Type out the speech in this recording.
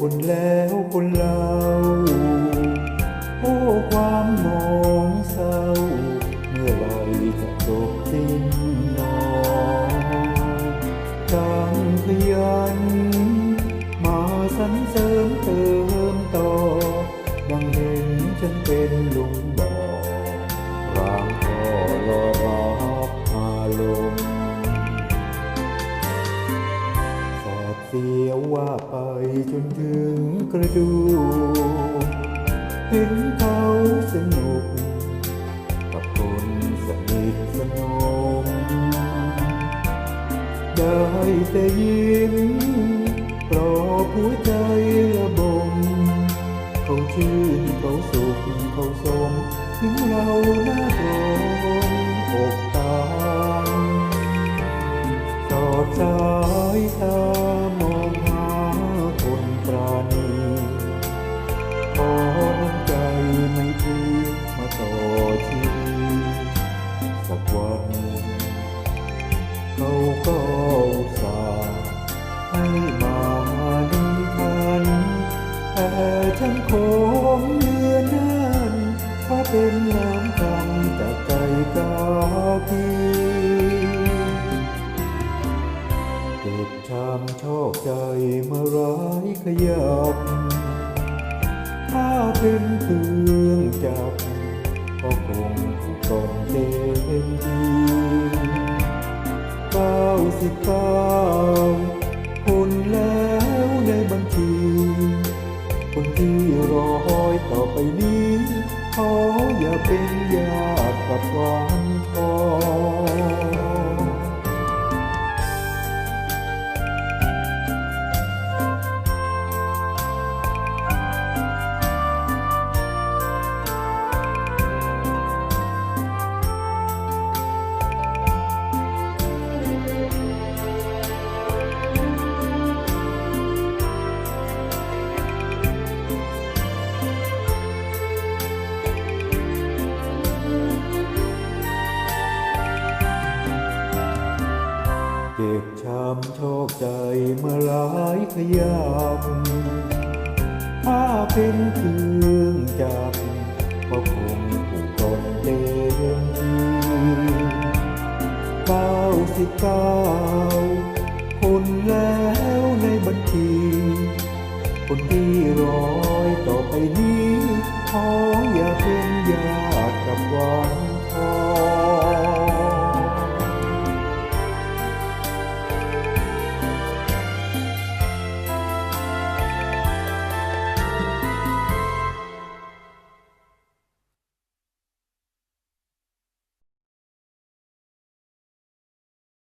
คนแล้วคนเล่า จนถึงกระดูกเห็นเขาสนุกกับคนสนิทสนมได้แต่ยิ้มปลอบหัวใจระบม เขาชื่นเขาสุขเขาสมถึงเราหน้าตรงอกตายสอดสายตา แต่ฉันคงเลือนนั่นเพราะเป็นน้ำคำจากใจกากีเจ็บช้ำชอกใจเมื่อร้ายขยับถ้าเป็นเครื่องจับก็คงถูกต้องเต็มทีเก้าสิบเก้า เป็นญาติกับกองทอง เจ็บช้ำชอกใจเมื่อหลายขยับถ้าเป็นเครื่องจับก็คงผูกตนเต็มทีเก้าสิบเก้าคนแล้วในบัญชีคนที่